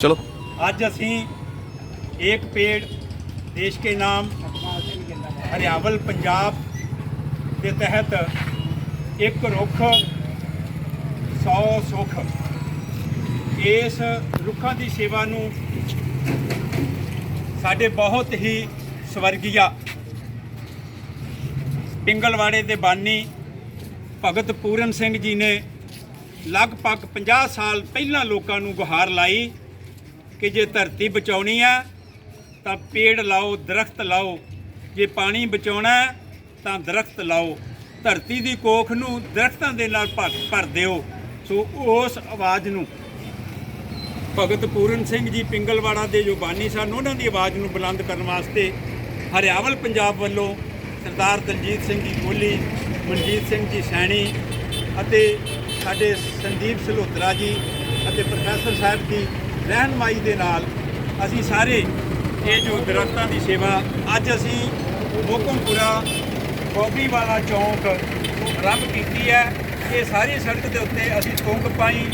ਚਲੋ आज ਅਸੀਂ एक पेड़ देश के नाम ਹਰਿਆਵਲ ਪੰਜਾਬ ਦੇ ਤਹਿਤ ਇੱਕ ਰੁੱਖ 100 ਸੁੱਖ ਇਸ ਰੁੱਖਾਂ ਦੀ ਸੇਵਾ ਨੂੰ ਸਾਡੇ ਬਹੁਤ ਹੀ ਸਵਰਗੀਆ ਪਿੰਗਲਵਾੜੇ ਦੇ ਬਾਨੀ ਭਗਤ ਪੂਰਨ ਸਿੰਘ ਜੀ ਨੇ ਲਗਭਗ 50 ਸਾਲ ਪਹਿਲਾਂ ਲੋਕਾਂ ਨੂੰ ਗੁਹਾਰ ਲਾਈ ਕਿ ਜੇ ਧਰਤੀ ਬਚਾਉਣੀ ਹੈ ਤਾਂ ਪੇੜ ਲਾਓ, ਦਰਖਤ ਲਾਓ। ਜੇ ਪਾਣੀ ਬਚਾਉਣਾ ਤਾਂ ਦਰਖਤ ਲਾਓ। ਧਰਤੀ ਦੀ ਕੋਖ ਨੂੰ ਦਰਖਤਾਂ ਦੇ ਨਾਲ ਭਰ ਭਰ ਦਿਓ। ਸੋ ਉਸ ਆਵਾਜ਼ ਨੂੰ ਭਗਤ ਪੂਰਨ ਸਿੰਘ ਜੀ ਪਿੰਗਲਵਾੜਾ ਦੇ ਜੋ ਬਾਨੀ ਸਨ, ਉਹਨਾਂ ਦੀ ਆਵਾਜ਼ ਨੂੰ ਬੁਲੰਦ ਕਰਨ ਵਾਸਤੇ ਹਰਿਆਵਲ ਪੰਜਾਬ ਵੱਲੋਂ ਸਰਦਾਰ ਦਲਜੀਤ ਸਿੰਘ ਜੀ ਕੋਹਲੀ ਮਨਜੀਤ ਸਿੰਘ ਜੀ ਸੈਣੀ ਅਤੇ ਸਾਡੇ ਸੰਦੀਪ ਸਲੋਤਰਾ ਜੀ ਅਤੇ ਪ੍ਰੋਫੈਸਰ ਸਾਹਿਬ ਦੀ ਰਹਿਨਮਾਈ ਦੇ ਨਾਲ ਅਸੀਂ ਸਾਰੇ ਇਹ ਜੋ ਦਰਖਤਾਂ ਦੀ ਸੇਵਾ ਅੱਜ ਅਸੀਂ ਮੋਕਮਪੁਰਾ ਬੋਬੀ ਵਾਲਾ ਚੌਂਕ ਆਰੰਭ ਕੀਤੀ ਹੈ। ਇਹ ਸਾਰੀ ਸੜਕ ਦੇ ਉੱਤੇ ਅਸੀਂ ਤੁੰਗ ਪਾਈ,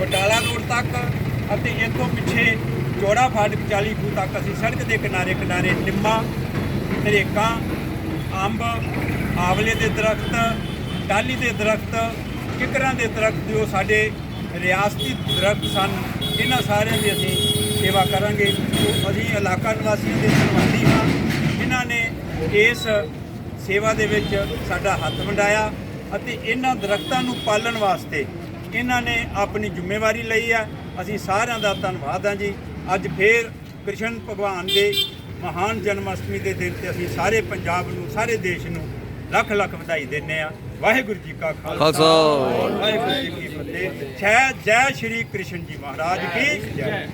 ਬਟਾਲਾ ਰੋਡ ਤੱਕ ਅਤੇ ਇਹ ਤੋਂ ਪਿੱਛੇ ਚੌੜਾ ਫਾਟਕ 40 ਫੁੱਟ ਤੱਕ ਅਸੀਂ ਸੜਕ ਦੇ ਕਿਨਾਰੇ ਕਿਨਾਰੇ ਨਿੰਮਾਂ ਤਰੇਕਾਂ ਅੰਬ, ਆਵਲੇ ਦੇ ਦਰਖਤ ਟਾਹਲੀ ਦੇ ਦਰਖਤ, ਕਿਕਰਾਂ ਦੇ ਦਰਖਤ ਜੋ ਸਾਡੇ ਰਿਆਸਤੀ ਦਰਖਤ ਸਨ ਇਹਨਾਂ ਸਾਰਿਆਂ ਦੀ ਅਸੀਂ ਸੇਵਾ ਕਰਾਂਗੇ ਅਸੀਂ ਇਲਾਕਾ ਨਿਵਾਸੀਆਂ ਦੇ ਸੰਬੰਧੀ ਹਾਂ। ਜਿਨ੍ਹਾਂ ਨੇ ਇਸ ਸੇਵਾ ਦੇ ਵਿੱਚ ਸਾਡਾ ਹੱਥ ਵੰਡਾਇਆ ਅਤੇ ਇਹਨਾਂ ਦਰਖਤਾਂ ਨੂੰ ਪਾਲਣ ਵਾਸਤੇ ਇਹਨਾਂ ਨੇ ਆਪਣੀ ਜ਼ਿੰਮੇਵਾਰੀ ਲਈ ਆ। ਅਸੀਂ ਸਾਰਿਆਂ ਦਾ ਧੰਨਵਾਦ ਹਾਂ ਜੀ। ਅੱਜ ਫੇਰ ਕ੍ਰਿਸ਼ਨ ਭਗਵਾਨ ਦੇ ਮਹਾਨ ਜਨਮ ਅਸ਼ਟਮੀ ਦੇ ਦਿਨ ਤੇ ਅਸੀਂ ਸਾਰੇ ਪੰਜਾਬ ਨੂੰ, ਸਾਰੇ ਦੇਸ਼ ਨੂੰ ਲੱਖ ਲੱਖ ਵਧਾਈ ਦਿੰਨੇ ਆ ਵਾਹਿਗੁਰੂ ਜੀ ਕਾ ਖਾਲਸਾ। ਵਾਹਿਗੁਰੂ ਜੀ ਕੀ ਫਤਿਹ ਜੈ ਜੈ ਸ਼੍ਰੀ ਕ੍ਰਿਸ਼ਨ ਜੀ ਮਹਾਰਾਜ ਕੀ ਜੈ